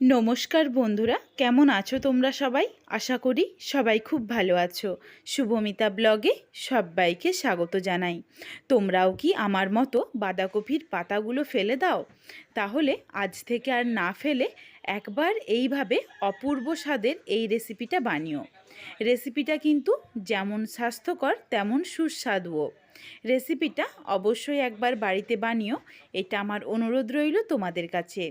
নমস্কার বন্ধুরা, কেমন আছো তোমরা সবাই? আশা করি সবাই খুব ভালো আছো। শুভমিতা ব্লগে সবাইকে স্বাগত জানাই। তোমরাও কি আমার মতো বাঁধাকপির পাতাগুলো ফেলে দাও? তাহলে আজ থেকে আর না ফেলে একবার এইভাবে অপূর্ব স্বাদের এই রেসিপিটা বানিও। রেসিপিটা কিন্তু যেমন স্বাস্থ্যকর, তেমন সুস্বাদুও। রেসিপিটা অবশ্যই একবার বাড়িতে বানিও, এটা আমার অনুরোধ রইল তোমাদের কাছে।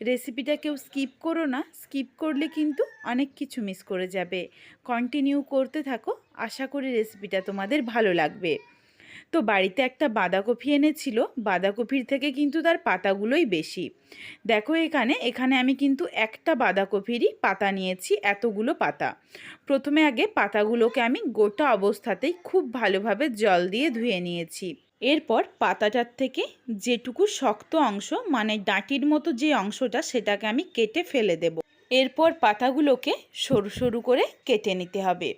রেসিপিটা কেউ স্কিপ করো না স্কিপ করলে কিন্তু অনেক কিছু মিস করে যাবে। কন্টিনিউ করতে থাকো, আশা করি রেসিপিটা তোমাদের ভালো লাগবে। তো বাড়িতে একটা বাঁধাকপি এনেছিল, বাঁধাকপির থেকে কিন্তু তার পাতাগুলোই বেশি। দেখো এখানে এখানে আমি কিন্তু একটা বাঁধাকপিরই পাতা নিয়েছি, এতগুলো পাতা। প্রথমে আগে পাতাগুলোকে আমি গোটা অবস্থাতেই খুব ভালোভাবে জল দিয়ে ধুয়ে নিয়েছি। এরপর পাতাটার থেকে যেটুকু শক্ত অংশ মানে ডাঁটির মতো যে অংশটা, সেটাকে আমি কেটে ফেলে দেব। এরপর পাতাগুলোকে সরু সরু করে কেটে নিতে হবে।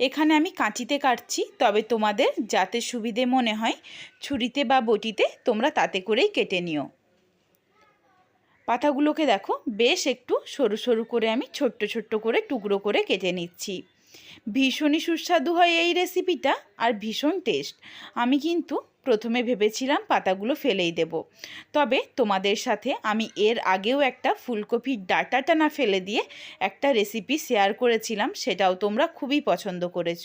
এখানে আমি কাঁচিতে কাটছি, তবে তোমাদের যাতে সুবিধে মনে হয়, ছুরিতে বা বটিতে তোমরা তাতে করেই কেটে নিও। পাতাগুলোকে দেখো, বেশ একটু সরু সরু করে আমি ছোট্ট ছোট্ট করে টুকরো করে কেটে নিচ্ছি। ভীষণই সুস্বাদু হয় এই রেসিপিটা আর ভীষণ টেস্ট আমি কিন্তু প্রথমে ভেবেছিলাম পাতাগুলো ফেলেই দেব। তবে তোমাদের সাথে আমি এর আগেও একটা ফুলকপির ডাটাটা না ফেলে দিয়ে একটা রেসিপি শেয়ার করেছিলাম, সেটাও তোমরা খুবই পছন্দ করেছ।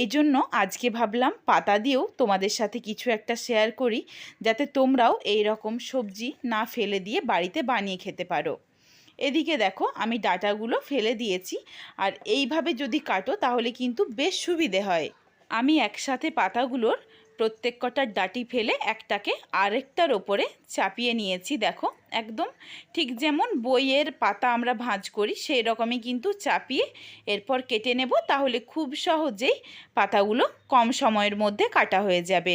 এই জন্য আজকে ভাবলাম পাতা দিয়েও তোমাদের সাথে কিছু একটা শেয়ার করি, যাতে তোমরাও এই রকম সবজি না ফেলে দিয়ে বাড়িতে বানিয়ে খেতে পারো। এদিকে দেখো, আমি ডাটাগুলো ফেলে দিয়েছি, আর এইভাবে যদি কাটো তাহলে কিন্তু বেশ সুবিধে হয়। আমি একসাথে পাতাগুলোর প্রত্যেক কটার ডাটি ফেলে একটাকে আরেকটার ওপরে চাপিয়ে নিয়েছি, দেখো। একদম ঠিক যেমন বইয়ের পাতা আমরা ভাঁজ করি, সেই রকমই কিন্তু চাপিয়ে এরপর কেটে নেব, তাহলে খুব সহজেই পাতাগুলো কম সময়ের মধ্যে কাটা হয়ে যাবে।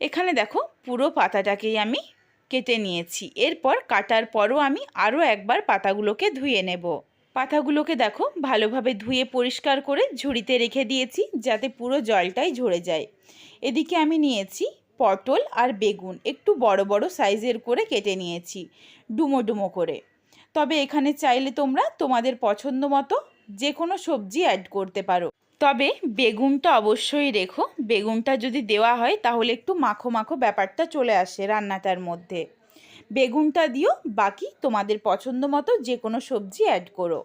এখানে দেখো, পুরো পাতাটাকেই আমি কেটে নিয়েছি। এরপর কাটার পরও আমি আরও একবার পাতাগুলোকে ধুয়ে নেব। পাতাগুলোকে দেখো, ভালোভাবে ধুয়ে পরিষ্কার করে ঝুড়িতে রেখে দিয়েছি যাতে পুরো জলটাই ঝরে যায়। এদিকে আমি নিয়েছি পটল আর বেগুন, একটু বড় বড় সাইজের করে কেটে নিয়েছি, ডুমো ডুমো করে। তবে এখানে চাইলে তোমরা তোমাদের পছন্দ মতো যে কোনো সবজি অ্যাড করতে পারো। তবে বেগুনটা অবশ্যই রেখো, বেগুনটা যদি দেওয়া হয় তাহলে একটু মাখো মাখো ব্যাপারটা চলে আসে রান্নাটার মধ্যে। বেগুনটা দিও, বাকি তোমাদের পছন্দ মতো যে কোনো সবজি অ্যাড করো।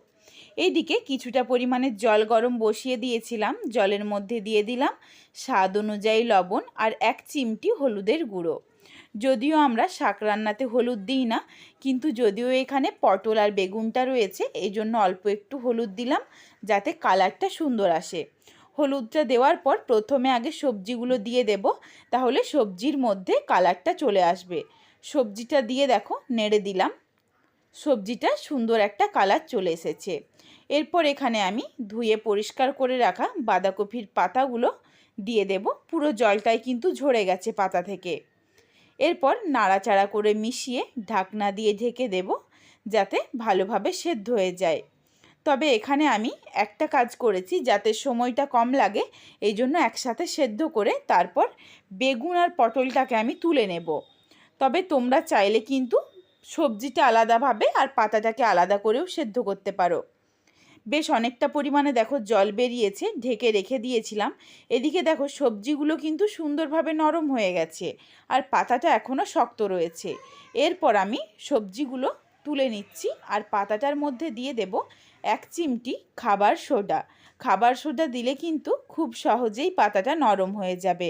এইদিকে কিছুটা পরিমাণে জল গরম বসিয়ে দিয়েছিলাম, জলের মধ্যে দিয়ে দিলাম স্বাদ অনুযায়ী লবণ আর এক চিমটি হলুদের গুঁড়ো। যদিও আমরা শাক রান্নাতে হলুদ দিই না, কিন্তু যদিও এখানে পটল আর বেগুনটা রয়েছে এই জন্য অল্প একটু হলুদ দিলাম যাতে কালারটা সুন্দর আসে। হলুদটা দেওয়ার পর প্রথমে আগে সবজিগুলো দিয়ে দেব, তাহলে সবজির মধ্যে কালারটা চলে আসবে। সবজিটা দিয়ে দেখো, নেড়ে দিলাম। সবজিটা সুন্দর একটা কালার চলে এসেছে। এরপর এখানে আমি ধুয়ে পরিষ্কার করে রাখা বাঁধাকপির পাতাগুলো দিয়ে দেব। পুরো জলটাই কিন্তু ঝরে গেছে পাতা থেকে। এরপর নাড়াচাড়া করে মিশিয়ে ঢাকনা দিয়ে ঢেকে দেব, যাতে ভালোভাবে সেদ্ধ হয়ে যায়। তবে এখানে আমি একটা কাজ করেছি, যাতে সময়টা কম লাগে, এই জন্য একসাথে সেদ্ধ করে তারপর বেগুন আর পটলটাকে আমি তুলে নেব। তবে তোমরা চাইলে কিন্তু সবজিটা আলাদাভাবে আর পাতাটাকে আলাদা করেও সেদ্ধ করতে পারো। বেশ অনেকটা পরিমাণে দেখো জল বেরিয়েছে, ঢেকে রেখে দিয়েছিলাম। এদিকে দেখো সবজিগুলো কিন্তু সুন্দরভাবে নরম হয়ে গেছে আর পাতাটা এখনও শক্ত রয়েছে। এরপর আমি সবজিগুলো তুলে নিচ্ছি আর পাতাটার মধ্যে দিয়ে দেব এক চিমটি খাবার সোডা। খাবার সোডা দিলে কিন্তু খুব সহজেই পাতাটা নরম হয়ে যাবে।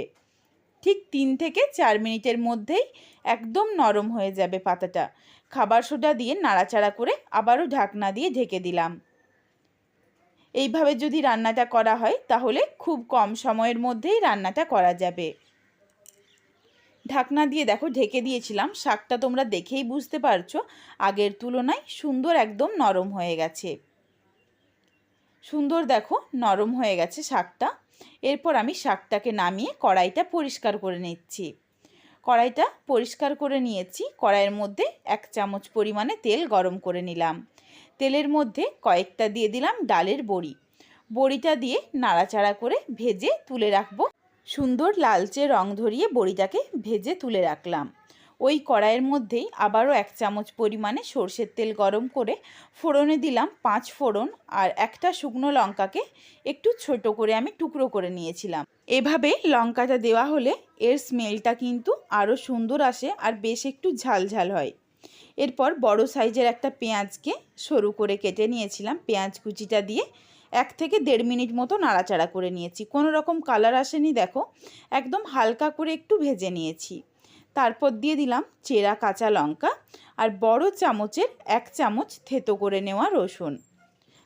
ঠিক তিন থেকে চার মিনিটের মধ্যেই একদম নরম হয়ে যাবে পাতাটা। খাবার সোডা দিয়ে নাড়াচাড়া করে আবারও ঢাকনা দিয়ে ঢেকে দিলাম। এইভাবে যদি রান্নাটা করা হয়, তাহলে খুব কম সময়ের মধ্যেই রান্নাটা করা যাবে। ঢাকনা দিয়ে দেখো ঢেকে দিয়েছিলাম, শাকটা তোমরা দেখেই বুঝতে পারছ, আগের তুলনায় সুন্দর একদম নরম হয়ে গেছে। সুন্দর দেখো, নরম হয়ে গেছে শাকটা। এরপর আমি শাকটাকে নামিয়ে কড়াইটা পরিষ্কার করে নিচ্ছি। কড়াইটা পরিষ্কার করে নিয়েছি। কড়াইয়ের মধ্যে এক চামচ পরিমাণে তেল গরম করে নিলাম। তেলের মধ্যে কয়েকটা দিয়ে দিলাম ডালের বড়ি। বড়িটা দিয়ে নাড়াচাড়া করে ভেজে তুলে রাখব। সুন্দর লালচে রং ধরিয়ে বড়িটাকে ভেজে তুলে রাখলাম। ওই কড়াইয়ের মধ্যেই আবারও এক চামচ পরিমাণে সর্ষের তেল গরম করে ফোড়নে দিলাম পাঁচ ফোড়ন আর একটা শুকনো লঙ্কাকে একটু ছোট করে আমি টুকরো করে নিয়েছিলাম। এভাবে লঙ্কাটা দেওয়া হলে এর স্মেলটা কিন্তু আরও সুন্দর আসে আর বেশ একটু ঝাল ঝাল হয়। এরপর বড় সাইজের একটা পেঁয়াজকে সরু করে কেটে নিয়েছিলাম পেঁয়াজ কুচিটা দিয়ে। এক থেকে দেড় মিনিট মতো নাড়াচাড়া করে নিয়েছি। কোনো রকম কালার আসেনি, দেখো। একদম হালকা করে একটু ভেজে নিয়েছি। তারপর দিয়ে দিলাম চেরা কাঁচা লঙ্কা আর বড় চামচের এক চামচ থেতো করে নেওয়া রসুন।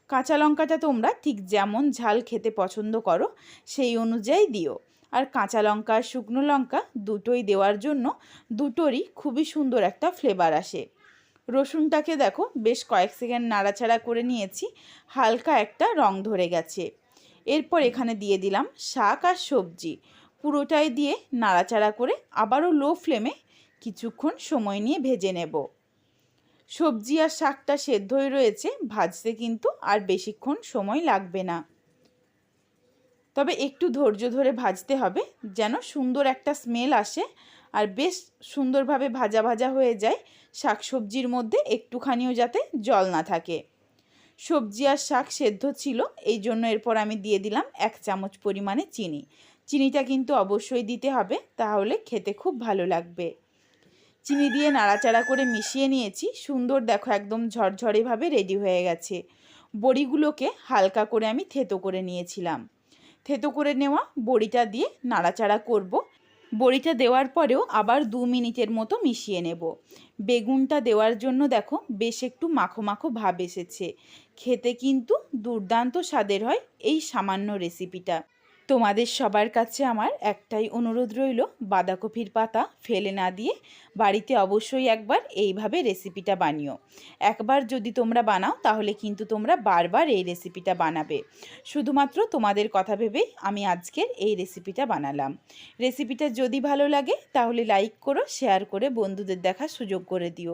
কাঁচা লঙ্কাটা তোমরা ঠিক যেমন ঝাল খেতে পছন্দ করো, সেই অনুযায়ী দিও। আর কাঁচা লঙ্কা আর শুকনো লঙ্কা দুটোই দেওয়ার জন্য দুটোরই খুবই সুন্দর একটা ফ্লেভার আসে। রসুনটাকে দেখো, বেশ কয়েক সেকেন্ড নাড়াচাড়া করে নিয়েছি, হালকা একটা রং ধরে গেছে। এরপর এখানে দিয়ে দিলাম শাক আর সবজি। পুরোটাই দিয়ে নাড়াচাড়া করে আবারও লো ফ্লেমে কিছুক্ষণ সময় নিয়ে ভেজে নেব। সবজি আর শাকটা সেদ্ধ হয়ে রয়েছে, ভাজতে কিন্তু আর বেশিক্ষণ সময় লাগবে না। তবে একটু ধৈর্য ধরে ভাজতে হবে, যেন সুন্দর একটা স্মেল আসে আর বেশ সুন্দরভাবে ভাজা ভাজা হয়ে যায় শাক সবজির মধ্যে একটুখানিও যাতে জল না থাকে। সবজি আর শাক সেদ্ধ ছিল, এই জন্য এরপর আমি দিয়ে দিলাম এক চামচ পরিমাণে চিনি। চিনিটা কিন্তু অবশ্যই দিতে হবে, তাহলে খেতে খুব ভালো লাগবে। চিনি দিয়ে নাড়াচাড়া করে মিশিয়ে নিয়েছি, সুন্দর দেখো একদম ঝরঝরেভাবে রেডি হয়ে গেছে। বড়িগুলোকে হালকা করে আমি থেতো করে নিয়েছিলাম। থেতো করে নেওয়া বড়িটা দিয়ে নাড়াচাড়া করব। বড়িটা দেওয়ার পরেও আবার দু মিনিটের মতো মিশিয়ে নেব। বেগুনটা দেওয়ার জন্য দেখো বেশ একটু মাখো মাখো ভাব এসেছে। খেতে কিন্তু দুর্দান্ত স্বাদের হয় এই সামান্য রেসিপিটা তোমাদের সবার কাছে আমার একটাই অনুরোধ রইল, বাঁধাকপির পাতা ফেলে না দিয়ে বাড়িতে অবশ্যই একবার এইভাবে রেসিপিটা বানিও। একবার যদি তোমরা বানাও, তাহলে কিন্তু তোমরা বারবার এই রেসিপিটা বানাবে। শুধুমাত্র তোমাদের কথা ভেবেই আমি আজকের এই রেসিপিটা বানালাম। রেসিপিটা যদি ভালো লাগে, তাহলে লাইক করো, শেয়ার করে বন্ধুদের দেখার সুযোগ করে দিও।